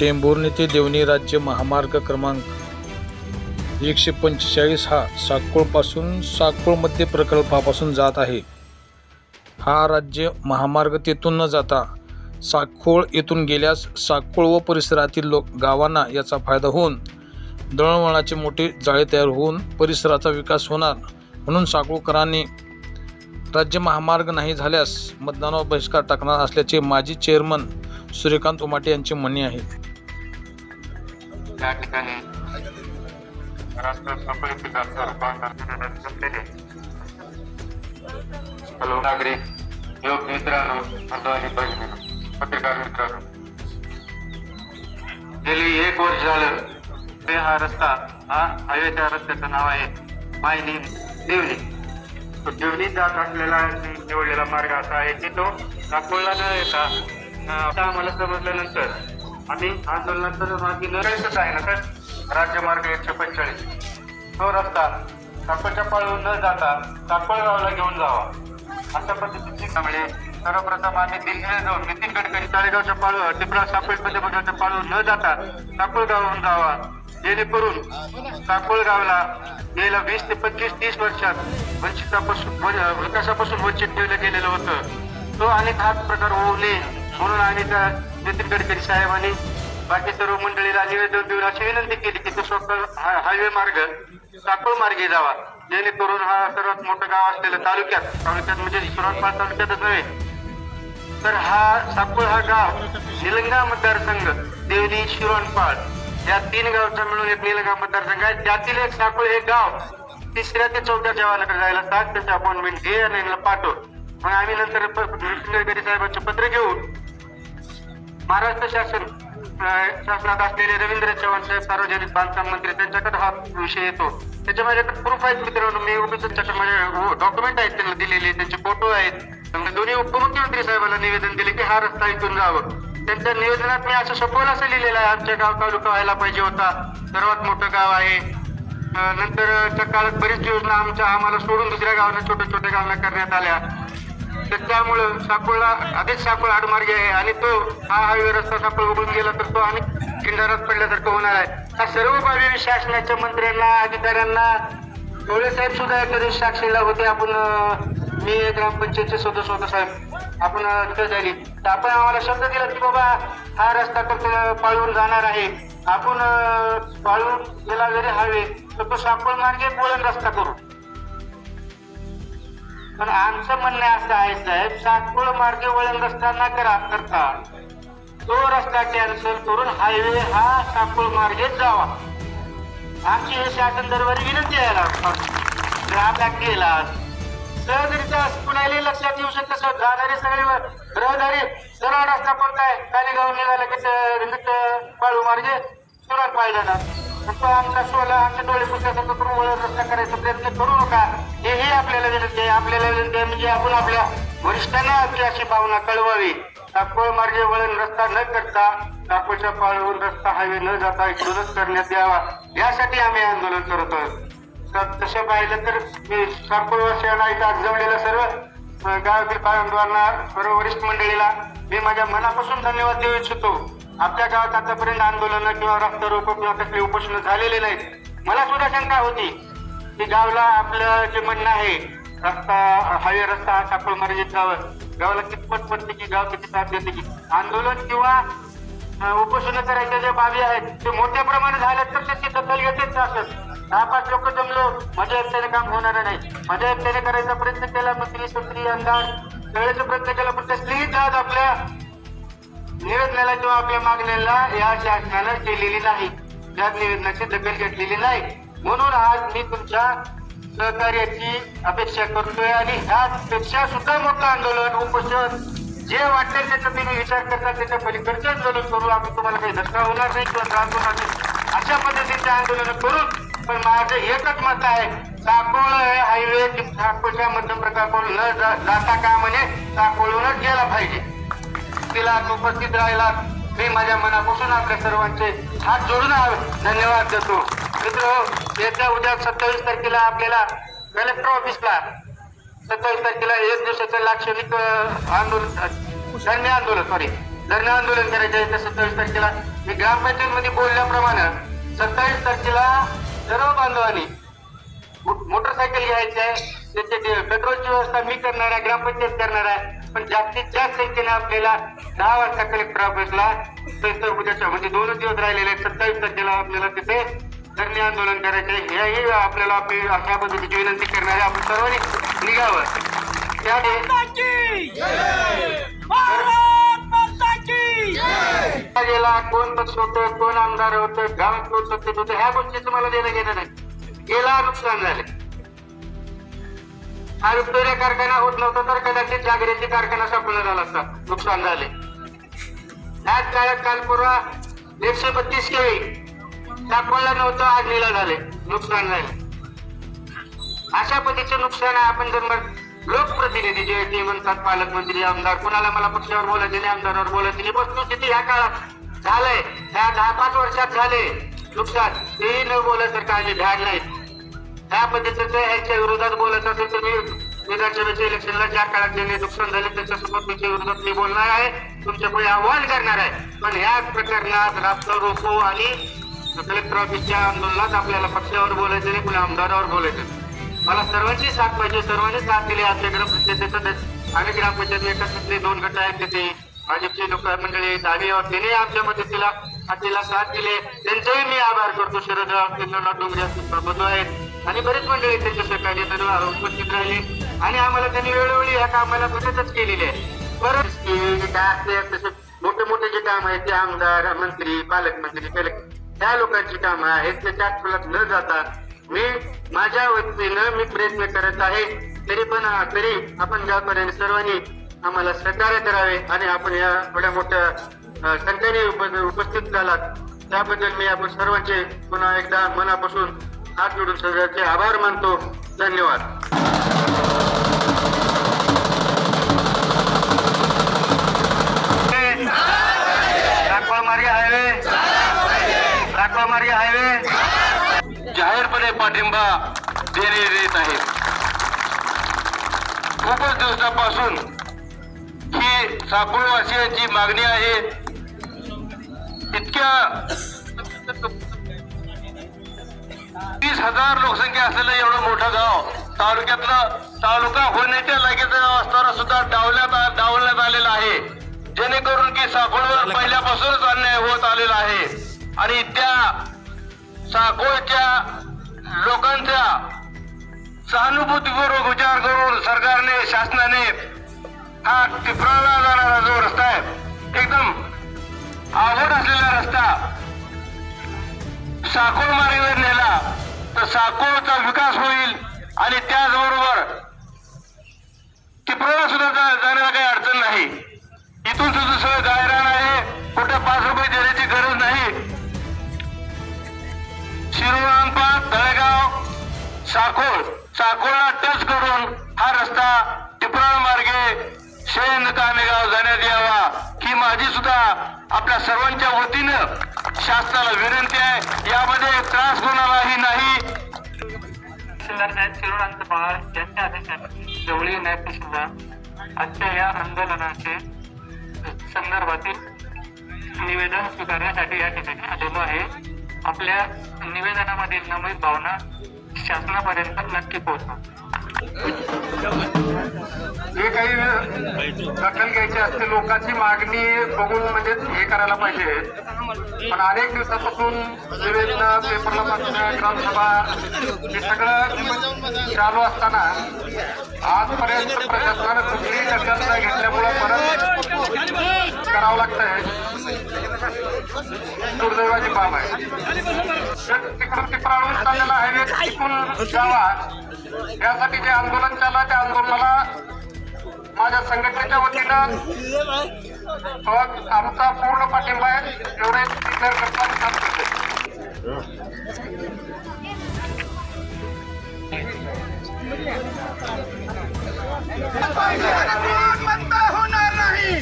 टेंभुर्णी ते देवणी राज्य महामार्ग क्रमांक एकशे पंचेचाळीस हा साकोळपासून साकोळमध्ये प्रकल्पापासून जात आहे. हा राज्य महामार्ग तेथून न जाता साखोळ येथून गेल्यास साकोळ व परिसरातील लोक गावांना याचा फायदा होऊन दळणवळणाचे मोठे जाळे तयार होऊन परिसराचा विकास होणार म्हणून साकोळकरांनी राज्य महामार्ग नाही झाल्यास मतदानावर बहिष्कार टाकणार असल्याचे माजी चेअरमन सूर्यकांत उमाटे यांचे म्हणणे आहे. त्या ठिकाणी राष्ट्र हॅलो नागरिक योग मित्रांनो आणि बहिणी पत्रकार मित्रांनो. गेली एक वर्ष झालं. ते हा रस्ता हा हायवेच्या रस्त्याचं नाव आहे मायनी देवली. तो देवली जात असलेला निवडलेला मार्ग असा आहे की तो नागपूरला न येता आता आम्हाला समजल्यानंतर आम्ही आंदोलनात मार्गी न आहे ना तर राज्यमार्ग एकशे पंचेचाळीस. तो रस्ता साकोळच्या पाळून न जाता साकोळगावला घेऊन जावा. अशा पद्धतीची त्यामुळे सर्वप्रथम आम्ही दिल्लीला जाऊन नितीन गडकरी ताळेगावच्या पाळू टिपरा साकोळमध्ये बघायच्या पाळून न जाता साकोळगावहून जावा. जेणेकरून काकोळगावला गेल्या वीस ते पंचवीस तीस वर्षात वंचितापासून विकासापासून वंचित ठेवलं गेलेलं होतं. तो अनेक हात प्रकार होऊ नये म्हणून आम्ही त्या नितीन गडकरी साहेबांनी बाकी सर्व मंडळीला निवेदन देऊन अशी विनंती केली की तो स्वतः हायवे मार्ग साकोळ मार्गे जावा. जेणेकरून हा सर्वात मोठं गाव असलेलं तालुक्यात तालुक्यात म्हणजे सुरतपाल तालुक्यातच नव्हे तर हा साकोळ हा गाव निलंगा मतदारसंघ देवली शिरोणपाळ या तीन गावचा मिळून एक निलंगा मतदारसंघ आहे. त्यातील एक साकोळ हे गाव तिसऱ्या ते चौथ्या जवानाकडे जायला सांग त्याचे अपॉइंटमेंट घे आणि पाठव. मग आम्ही नंतर नितीन गडकरी साहेबांचे पत्र घेऊन महाराष्ट्र शासन शासनात असलेले रवींद्र चव्हाण साहेब सार्वजनिक बांधकाम मंत्री त्यांच्याकडे हा विषय येतो. त्याच्या माझ्याकडे प्रूफ आहेत मित्रांनो. मी उगाच त्यांच्याकडे माझे हो, डॉक्युमेंट आहेत त्यांना दिलेले त्यांचे फोटो आहेत. दोन्ही उपमुख्यमंत्री साहेबांना निवेदन दिले की हा रस्ता इथून जावं. त्यांच्या निवेदनात मी असं सपोल असं लिहिलेलं आहे. आमच्या गाव तालुका व्हायला पाहिजे होता. सर्वात मोठं गाव आहे. नंतरच्या काळात बरीच योजना आमच्या आम्हाला सोडून दुसऱ्या गावांना छोट्या छोट्या गावांना करण्यात आल्या. त्यामुळं साकोळला आधीच साकोळ आडमार्गी आहे आणि तो हा हायवे रस्ता साकोळ उघडून गेला तर तो आणि खिंडारात पडल्यासारखं होणार आहे. हा सर्व बाबी शासनाच्या मंत्र्यांना अधिकाऱ्यांना डोळे साहेब सुद्धा एखाद्या साक्षीला होते. आपण मी ग्रामपंचायतचे सदस्य होतो साहेब. आपण झाली. तर आपण आम्हाला शब्द दिला की बाबा हा रस्ता तर पाळून जाणार आहे. आपण पाळून गेला जरी हवे तर तो सापळ मार्गे बोळण रस्ता करू. पण आमचं म्हणणं असं आहे साहेब सातपुळ मार्गे वळण रस्ता न करा करता तो रस्ता कॅन्सल करून हायवे हा सातपुळ मार्गे जावा. आमची हे शासन दरबारी विनंती आहे ना आपल्या केला सहजरित्या कुणालाही लक्षात येऊ शकतं सर. जाणारे सगळे रहदारी सरळ रस्ता पडताय कालीगाव निघाला की पाळू मार्गे सुरात पाहिलं ना तो आमचा सोला आमच्या डोळे पुस्तकाचा करून वळण रस्ता करायचा प्रयत्न करू नका हेही आपल्याला विनंती आहे आपल्याला विनंती आहे म्हणजे आपण आपल्या वरिष्ठांना आपली अशी भावना कळवावी साकोळ मार्गे वळण रस्ता न करता साकोळच्या पाळवून रस्ता हायवे न जाता इकडूनच करण्यात यावा यासाठी आम्ही आंदोलन करत आहोत तसं पाहिलं तर मी साकोळ वर्षांना इथं आज जमलेल्या सर्व गावातील बांधवांना सर्व वरिष्ठ मंडळीला मी माझ्या मनापासून धन्यवाद देऊ इच्छितो आपल्या गावात आतापर्यंत आंदोलन किंवा रस्ता रोको किंवा कसले उपोषण झालेले नाहीत. मला सुद्धा शंका होती की गावला आपलं जे म्हणणं आहे रस्ता हायवे रस्ता सापळ मर्यादित गावं गावाला कितपत पडते की गाव किती साथ देते की. आंदोलन किंवा उपोषण करायच्या ज्या बाबी आहेत ते मोठ्या प्रमाणात झाल्या तर त्याची दखल घेतेच असत दहा पाच लोक जमलो माझ्या एकट्याने काम होणार नाही. माझ्या एकट्याने करायचा प्रयत्न केला मंत्री संत्री अंदाज करायचा प्रयत्न केला पण कसलीही जात आपल्या निवेदनाला किंवा आपल्या मागण्याला या शासनानं केलेली नाही. त्या निवेदनाची दखल घेतलेली नाही म्हणून आज मी तुमच्या सहकार्याची अपेक्षा करतोय आणि ह्यापेक्षा सुद्धा मोठं आंदोलन उपोषण जे वाटेल त्याचा तुम्ही विचार करता त्याच्या पलीकडचं आंदोलन करू. आम्ही तुम्हाला काही धक्का होणार नाही किंवा त्रास होणार नाही. अशा पद्धतीचे आंदोलन करून पण माझं एकच मत आहे साकोळ हायवे साकोळच्या मध्यम प्रकल्पावर न जा- जाता का म्हणे साकोळूनच गेला पाहिजे. तिला उपस्थित राहिला. मी माझ्या मनापासून आपल्या सर्वांचे हात जोडून आ- धन्यवाद देतो. मित्र येत्या उद्या सत्तावीस तारखेला आपल्याला कलेक्टर ऑफिसला सत्तावीस तारखेला एक दिवसाचं लाक्षणिक आंदोलन धरणे आंदोलन सॉरी धरणे आंदोलन करायचं आहे. तर सत्तावीस तारखेला मी ग्रामपंचायतमध्ये बोलल्याप्रमाणे सत्तावीस तारखेला सर्व बांधवांनी मो- मोटरसायकल घ्यायची आहे. त्याचे ते पेट्रोलची व्यवस्था मी करणार आहे ग्रामपंचायत करणार आहे. पण जास्तीत जास्त संख्येने आपल्याला दहा वाजता कलेक्टर ऑफिसला तर उद्याच्या म्हणजे दोनच दिवस राहिलेले सत्तावीस तारखेला आपल्याला तिथे धरणे आंदोलन करायचे. हेही आपल्याला आपली अशा पद्धतीची विनंती करणार आपण सर्वांनी निघावं. त्याने गेला कोण पक्ष होतं कोण आमदार होतं गावात कोण सत्तेत होतं ह्या गोष्टीचं मला देणं घेणं नाही. गेला नुकसान झाले. हा विक्टोरिया कारखाना होत नव्हता तर कदाचित जागृती कारखाना सापडला झाला असता. नुकसान झाले. त्याच काळात काल पूर्वा एकशे बत्तीस केळी सापडला नव्हतं आज निला झाले. नुकसान झाले. अशा पद्धतीचे नुकसान आहे. आपण जर मग लोकप्रतिनिधी जे ते म्हणतात पालकमंत्री आमदार कुणाला मला पक्षावर बोलायचे नाही आमदारावर बोलायचे नाही. वस्तुस्थिती ह्या काळात झालंय. ह्या दहा पाच वर्षात झाले. नुकसान. तेही न बोलायसारखं आम्ही ध्यान नाही ह्या पद्धतीचं ह्याच्या विरोधात बोलायचं असेल तर मी विधानसभेच्या इलेक्शनला ज्या काळात जे नुकसान झाले त्याच्यासोबत त्याच्या विरोधात मी बोलणार आहे तुमच्यापुढे आव्हान करणार आहे. पण ह्याच प्रकरणात रास्ता रोको आणि कलेक्टर ऑफिसच्या आंदोलनात आपल्याला पक्षावर बोलायचं नाही कुणा आमदारावर बोलायचं मला सर्वांची साथ पाहिजे सर्वांनी साथ दिली आपल्या ग्रामपंचायतीचं आणि ग्रामपंचायत एकत्रितले दोन गट आहेत तिथे. भाजपचे लोक मंडळी आहेत तिने आमच्या मदतीला साथ दिले. त्यांचेही मी आभार करतो शरद डोंगरे असतील प्रबंध आहेत. आणि बरेच मंडळी त्यांच्या सहकार्य त्यांना उपस्थित राहिले. आणि आम्हाला त्यांनी वेळोवेळी ह्या कामाला मदतच केलेली आहे. बरंच की काय असते तसे मोठे मोठे जे काम आहेत ते आमदार मंत्री पालकमंत्री पालक त्या लोकांची कामं आहेत त्या फुलात न जाता मी माझ्या वतीनं मी प्रयत्न करत आहे. तरी पण तरी आपण ज्यापर्यंत सर्वांनी आम्हाला सहकार्य करावे आणि आपण या एवढ्या मोठ्या संख्येने उप- उपस्थित झालात. त्याबद्दल मी आपण सर्वांचे पुन्हा एकदा मनापासून हात जोडून सगळ्याचे आभार मानतो. धन्यवाद. मार्गे हायवे. राखवा मार्गे हायवे. जाहीरपणे पाठिंबा देणे देत आहे. खूपच दिवसापासून ही साकोळवासियांची मागणी आहे. इतक्या तीस हजार लोकसंख्या असलेलं एवढं मोठं गाव तालुक्यातलं तालुका होण्याच्या लगेच असताना सुद्धा डावल्यात डावलण्यात आलेला आहे. जेणेकरून की साकोळवर पहिल्यापासूनच अन्याय होत आलेला आहे. आणि त्या साकोळच्या लोकांच्या सहानुभूतीपूर्वक विचार करून सरकारने शासनाने हा टिपराला जाणारा जो रस्ता आहे एकदम अवघड असलेला रस्ता साकोळ मार्गावर नेला. साकोळचा विकास होईल आणि त्याचबरोबर टिपराला सुद्धा जाण्याला काही अडचण नाही. इथून सुद्धा सगळं गायरान आहे. कुठे पाच रुपये देण्याची गरज नाही. शिरोळांपात तळेगाव साकोळ साकोळला टच करून हा रस्ता टिपराळ मार्गे शेण कामेगाव जाण्यात यावा ही माझी सुद्धा आपल्या सर्वांच्या वतीनं शासनाला विनंती आहे. यांच्या आदेशाने जवळी नायब आजच्या या आंदोलनाचे संदर्भातील निवेदन स्वीकारण्यासाठी या ठिकाणी आलेलो आहे. आपल्या निवेदनामधील नमूद भावना शासनापर्यंत नक्की पोहोचवा. जे काही दखल घ्यायची असते लोकांची मागणी बघून म्हणजे हे करायला पाहिजे. पण अनेक दिवसापासून निवेदन पेपरला बातम्या ग्रामसभा हे सगळं चालू असताना आजपर्यंत प्रशासनानं कुठलीही दखल न घेतल्यामुळं परत करावं लागतंय. दुर्दैवाची बाब आहे. तिकडून तिकडून तिपराळून चाललेला हायवे तिकडून जावा. यासाठी जे आंदोलन चालू आहे त्या आंदोलनाला माझ्या संघटनेच्या वतीनं आमचा पूर्ण पाठिंबा आहे एवढे डिक्लेअर करताना सांगतो. होणार नाही?